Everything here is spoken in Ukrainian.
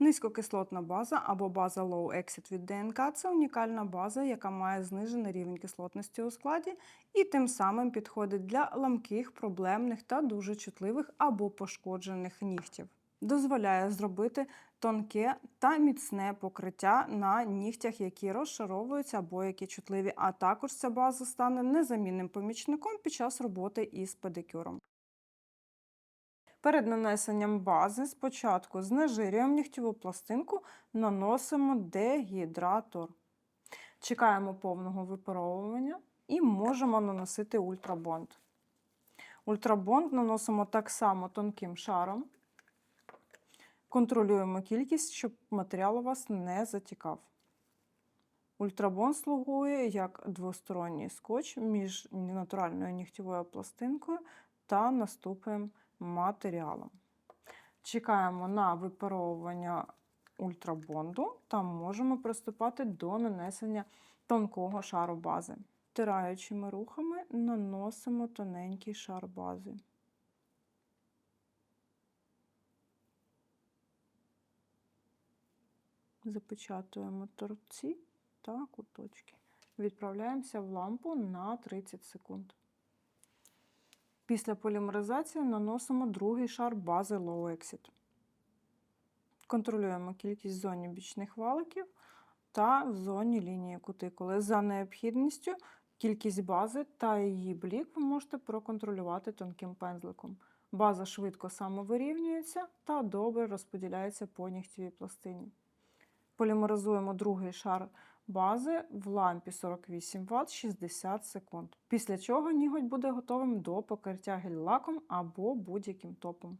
Низькокислотна база або база Low Exit від ДНК це унікальна база, яка має знижений рівень кислотності у складі і тим самим підходить для ламких, проблемних та дуже чутливих або пошкоджених нігтів. Дозволяє зробити тонке та міцне покриття на нігтях, які розшаровуються або які чутливі, а також ця база стане незамінним помічником під час роботи із педикюром. Перед нанесенням бази спочатку знежирюємо нігтєву пластинку, наносимо дегідратор. Чекаємо повного випаровування і можемо наносити ультрабонд. Ультрабонд наносимо так само тонким шаром. Контролюємо кількість, щоб матеріал у вас не затікав. Ультрабонд слугує як двосторонній скотч між натуральною нігтєвою пластинкою та наступним матеріалом. Чекаємо на випаровування ультрабонду та можемо приступати до нанесення тонкого шару бази. Втираючими рухами наносимо тоненький шар бази. Запечатуємо торці та куточки. Відправляємося в лампу на 30 секунд. Після полімеризації наносимо другий шар бази Low Exit. Контролюємо кількість в зоні бічних валиків та в зоні лінії кутикули. За необхідністю кількість бази та її блік ви можете проконтролювати тонким пензликом. База швидко самовирівнюється та добре розподіляється по нігтєвій пластині. Полімеризуємо другий шар бази в лампі 48 Вт 60 секунд. Після чого ніготь буде готовим до покриття гель-лаком або будь-яким топом.